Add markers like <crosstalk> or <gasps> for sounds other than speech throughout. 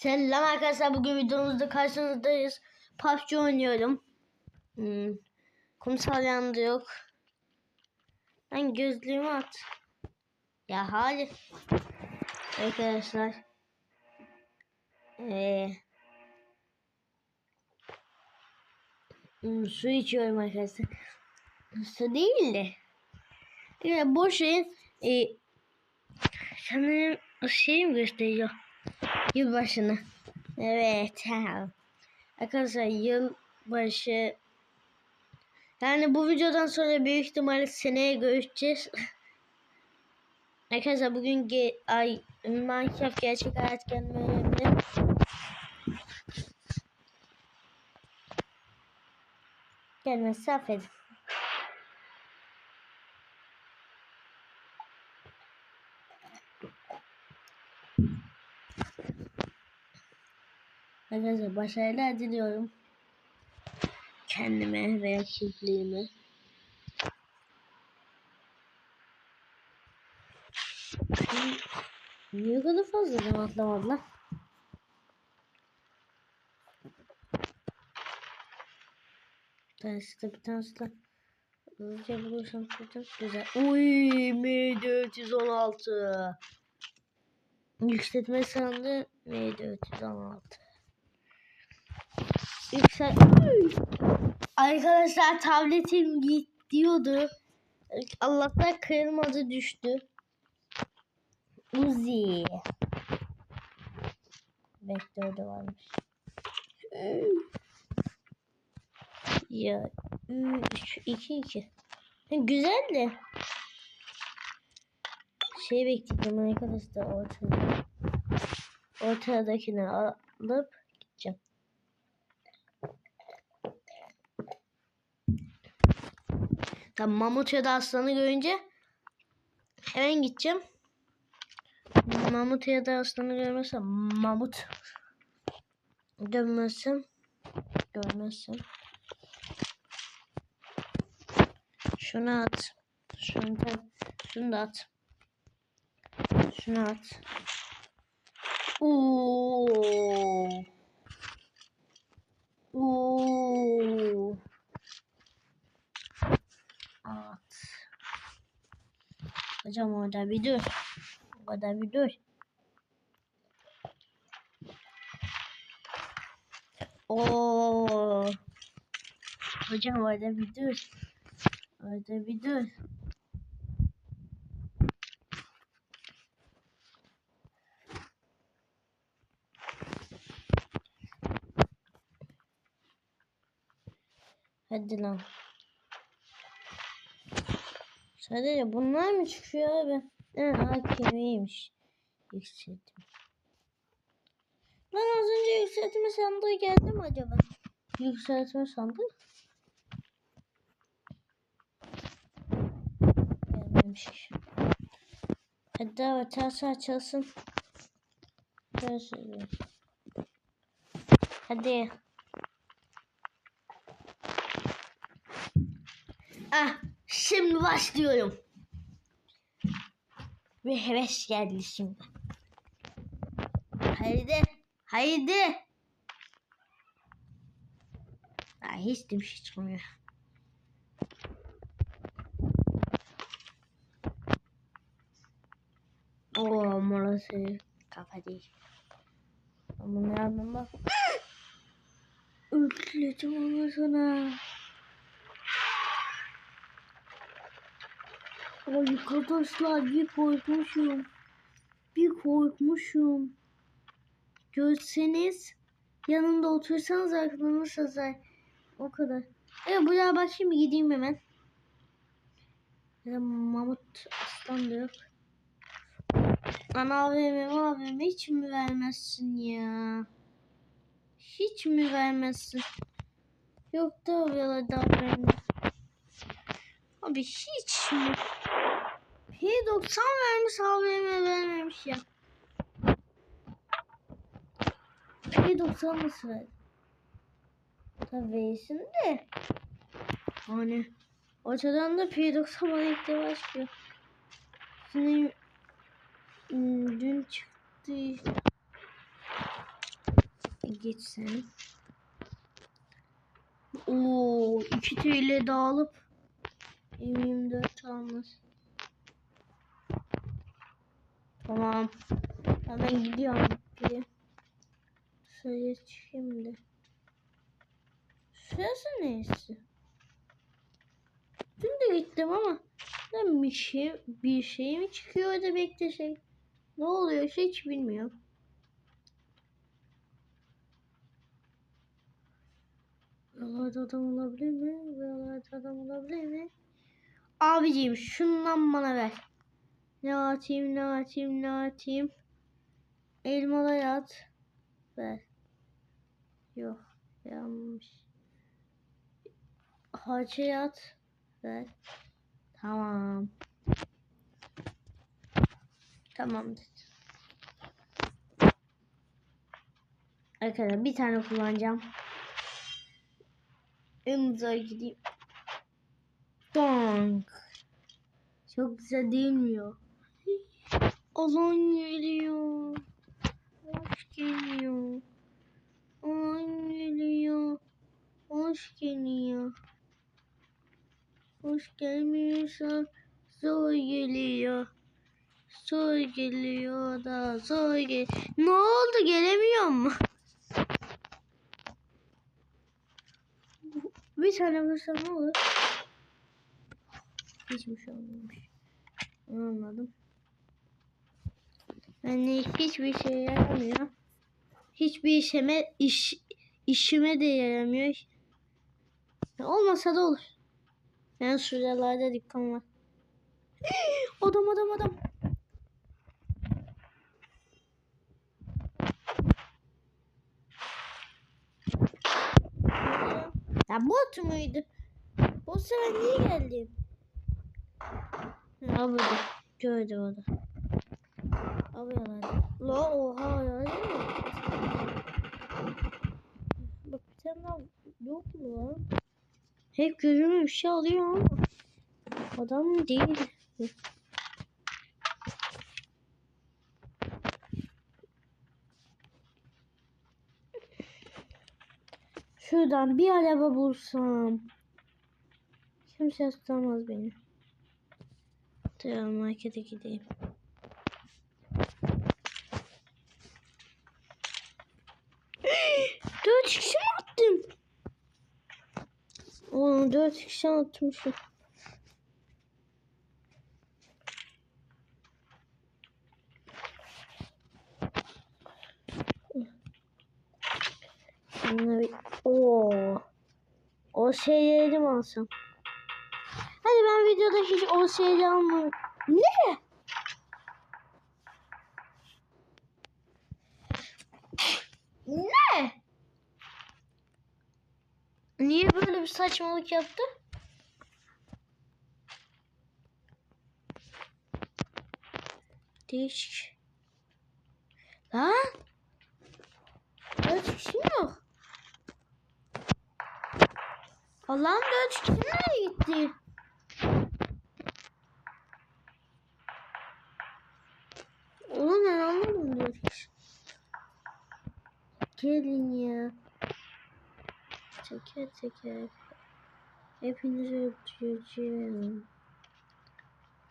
Selam arkadaşlar bugün videomuzda karşınızdayız. PUBG oynuyorum. Hmm. Kumsal yanında yok. Ben gözlüğümü at. Ya hadi. Arkadaşlar. Ee, hmm, su içiyorum arkadaşlar. Su değil de. Ya boş verin. Ee, sanırım şey mi gösteriyor? Yılbaşını. Evet. Arkadaşlar yılbaşı yani bu videodan sonra büyük ihtimalle seneye görüşeceğiz. <laughs> Arkadaşlar bugün ge ay Minecraft gerçek hayat gelmeyemdi. Gelmezse affedin. Arkadaşlar başarılar diliyorum. Kendime ve çiftliğime. Niye kadar fazla abla? Bir tanesi de bir tanesi de hızlıca bulursam çok güzel. Uy M416 Yükseltme sandı M416 Yüksel... Arkadaşlar tabletim gidiyordu. Allah'tan kırılmadı düştü. Uzi. Vektörde varmış. Ya 3 2 2. Güzel de. Şey bekledim arkadaşlar ortada. Ortadakini alıp gideceğim. Tamam Mamut ya da aslanı görünce hemen gideceğim. Mamut ya da aslanı görmezsem Mamut görmezsem görmezsem şunu at. Şunu da, şunu da at. Şunu at. Oo. Oo. At. Hocam orada bir dur. Orada bir dur. Oo. Hocam orada bir dur. Orada bir dur. Hadi lan. Sadece bunlar mı çıkıyor abi? Ha, hakemiymiş. Yükseltme. Lan az önce yükseltme sandığı geldi mi acaba? Yükseltme sandığı? Gelmemiş. Hadi abi tersi açılsın. Tersi. Hadi. Başlıyorum. Ve heves geldi şimdi. Haydi, haydi. Aa, hiç de bir şey çıkmıyor. Oo, molası kafa değil. Ama ne bak. <gasps> Üfledim onu sana. Ay arkadaşlar bir korkmuşum. Bir korkmuşum. Görseniz yanımda otursanız aklınız sızar. O kadar. Evet buraya bakayım gideyim hemen. Mamut aslan da yok. Lan AVM AVM hiç mi vermezsin ya? Hiç mi vermezsin? Yok da oralarda AVM. Abi hiç mi? P90 vermiş AVM vermemiş ya. P90 nasıl verdi? Tabii versin de. Hani ortadan da P90 bana defa çıkıyor. Şimdi hmm, dün çıktı. Git sen. Oo, iki TL dağılıp M24 almaz. Tamam. Hemen gidiyorum. Şuraya çıkayım da. Şurası neresi? Dün de gittim ama ben bir şey, bir şey mi çıkıyor da beklesek? Ne oluyor hiç bilmiyorum. Buralarda adam olabilir mi? Buralarda adam olabilir mi? Abiciğim şundan bana ver. Ne atayım ne atayım ne atayım. Elmalar at. Ver. Yok yanlış. Harçayı at. Ver. Tamam. Tamamdır. Arkadaşlar bir tane kullanacağım. En uzağa gideyim. Donk. Çok güzel değil mi ya? Alan geliyor. Hoş geliyor. Alan geliyor. Hoş geliyor. Hoş gelmiyorsa zor geliyor. Zor geliyor da zor gel. Ne oldu gelemiyor mu? Bir tane vursam olur? Hiçbir şey olmamış. Anladım. Yani hiçbir şey yaramıyor. Hiçbir işime iş işime de yaramıyor. Olmasa da olur. Ben şuralarda dikkat var. <gasps> adam adam adam. Ya bot muydu? Bot sefer niye geldi? Ha burada. Gördü o da. Abi yalan. La oha ya değil? Bak bir tane daha yok mu lan? Hep gözüme bir şey alıyor ama. Adam değil. Şuradan bir araba bulsam. Kimse tutamaz beni. Tamam markete gideyim. Dört kişi mi attım? Oğlum dört kişi atmışım. Oo. O şeyleri alsam? Hadi ben videoda hiç o şeyleri almam. Ne? Niye böyle bir saçmalık yaptı? Değişik. Lan? Dört kişi mi yok? Allah'ım dört kişi nereye gitti? Oğlum ben anlamadım dört kişi. Gelin ya. Teker teker. Hepinizi öpeceğim.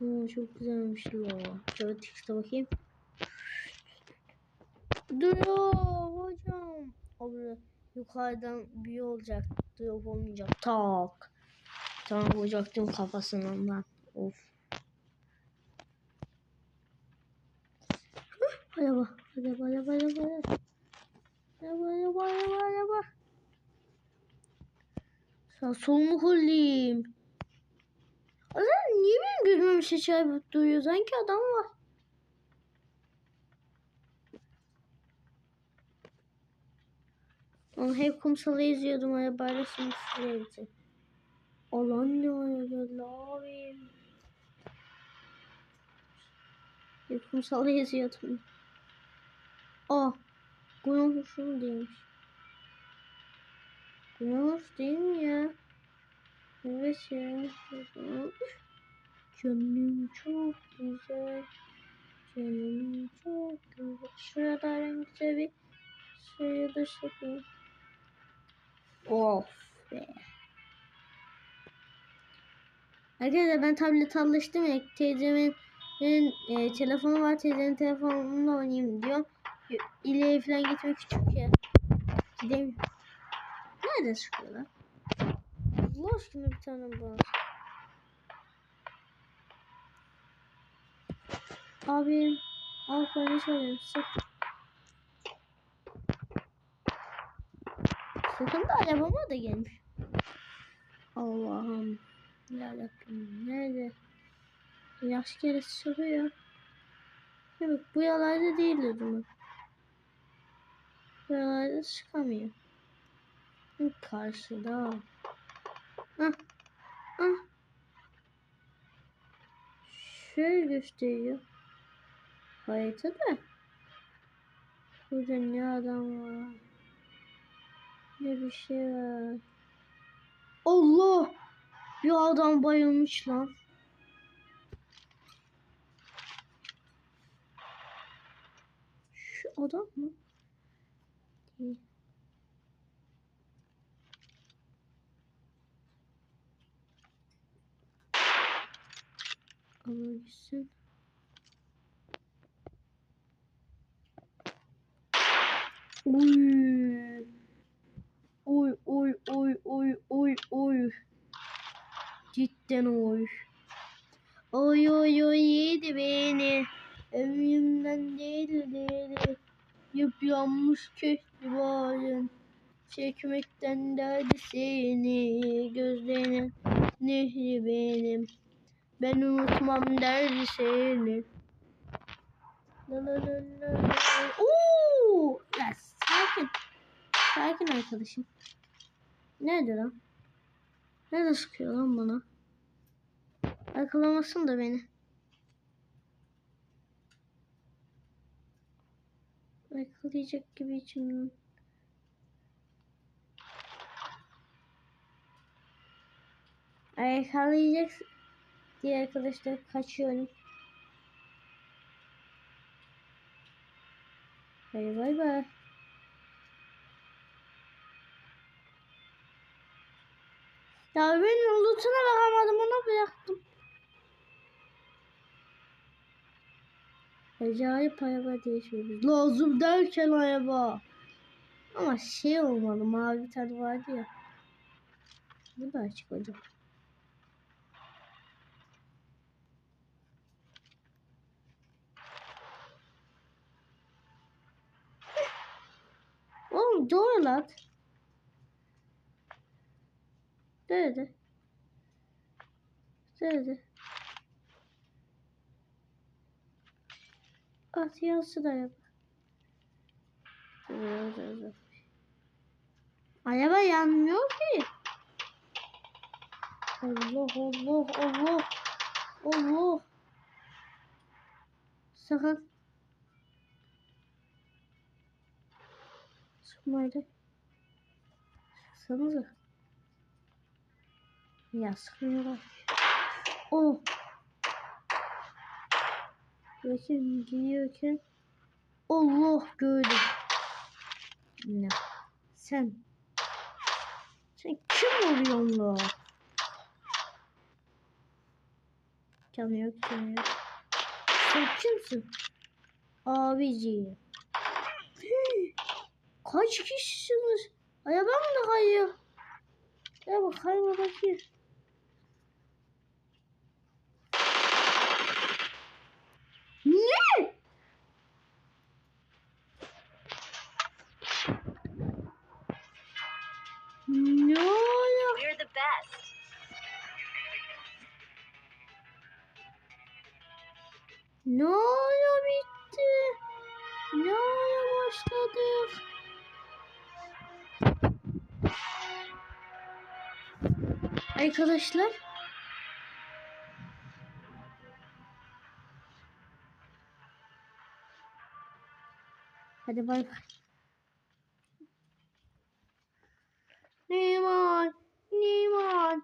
Oo, çok güzelmiş la. Şöyle tikste bakayım. Duruyor hocam. Abi yukarıdan bir olacak. Drop olmayacak. Tak. Tamam vuracaktım kafasından ben. Of. Araba. Araba araba araba. Araba araba araba araba. Sağ solunu kollayayım. Adam niye benim gözüme bir şey çarpıp duruyor? Sanki adam var. Onu hep kumsala izliyordum arabayla şimdi şuraya gideceğim. Alan ne arıyor abi? Hep kumsala izliyordum. Aa, Günah hoşum değilmiş. Günah hoş değil ya? Evet ya. Canım çok güzel. Canım çok güzel. Şurada güzel bir Şuraya da çekeyim. Of be. Arkadaşlar ben tablet alıştım ya teyzemin e, telefonu var teyzemin telefonunda oynayayım diyorum. İleri falan gitmek küçük ya. Gidemiyorum. Nerede sıkıyorlar? Allah aşkına bir tane bana. Abi al böyle söyleyeyim sık. Sıkıntı arabama da gelmiş. Allah'ım. Yarabbim nerede? Yaş kere sürüyor. Evet bu yalarda değildir bunu. Bu yalarda çıkamıyor. Karşıda. Ah. Ah. Şöyle gösteriyor. Haritada. Burada ne adam var. Ne bir şey var. Allah! Bir adam bayılmış lan. Şu adam mı? Değil. Ama gitsin. Uy. Oy oy oy oy oy oy. Cidden oy. Oy oy oy yedi beni. Evimden değil değil. Yıpranmış köşkü bağrın. Çekmekten derdi seni. Gözlerinin nehri benim. Ben unutmam derdi seni. La la la la la. Oo! Ya sakin. Sakin arkadaşım. Nerede lan? Nerede sıkıyor lan bana? Arkalamasın da beni. Yakalayacak gibi içimden. Yakalayacak diye arkadaşlar kaçıyorum. Bay bay bay. Ya ben lootuna bakamadım ona bıraktım. Acayip araba değişiyoruz. Lazım derken araba. Ama şey olmalı mavi bir tane vardı ya. Bu da açık hocam. Oğlum doğru lan. Nerede? Nerede? At yansı da yap. Araba yanmıyor ki. Allah Allah Allah. Allah. Sakın. Sıkmaydı. Sıksanıza. Ya sıkmıyorlar. Oh. Bakın gidiyorken. Allah gördüm. Ne? Sen. Sen kim oluyorsun la? Canı yok, canı yok. Sen kimsin? Abici. Kaç kişisiniz? Araba mı kayıyor? Ya bakayım bakayım. Arkadaşlar. Hadi bay bay. Neymar, Neymar.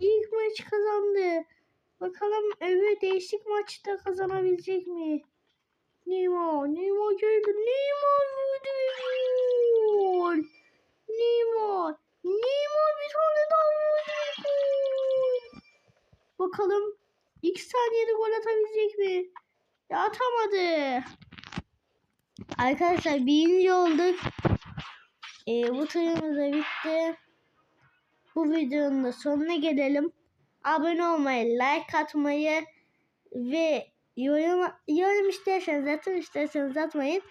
İlk maç kazandı. Bakalım öbür değişik maçta kazanabilecek mi? Neymar, Neymar geldi. Neymar vurdu. Neymar, Neymar, Bakalım ilk saniyede gol atabilecek mi? Ya atamadı. Arkadaşlar birinci olduk. Ee, bu turumuz da bitti. Bu videonun da sonuna gelelim. Abone olmayı, like atmayı ve yorum, yorum isterseniz atın isterseniz atmayın.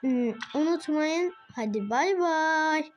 Hmm, unutmayın. Hadi bay bay.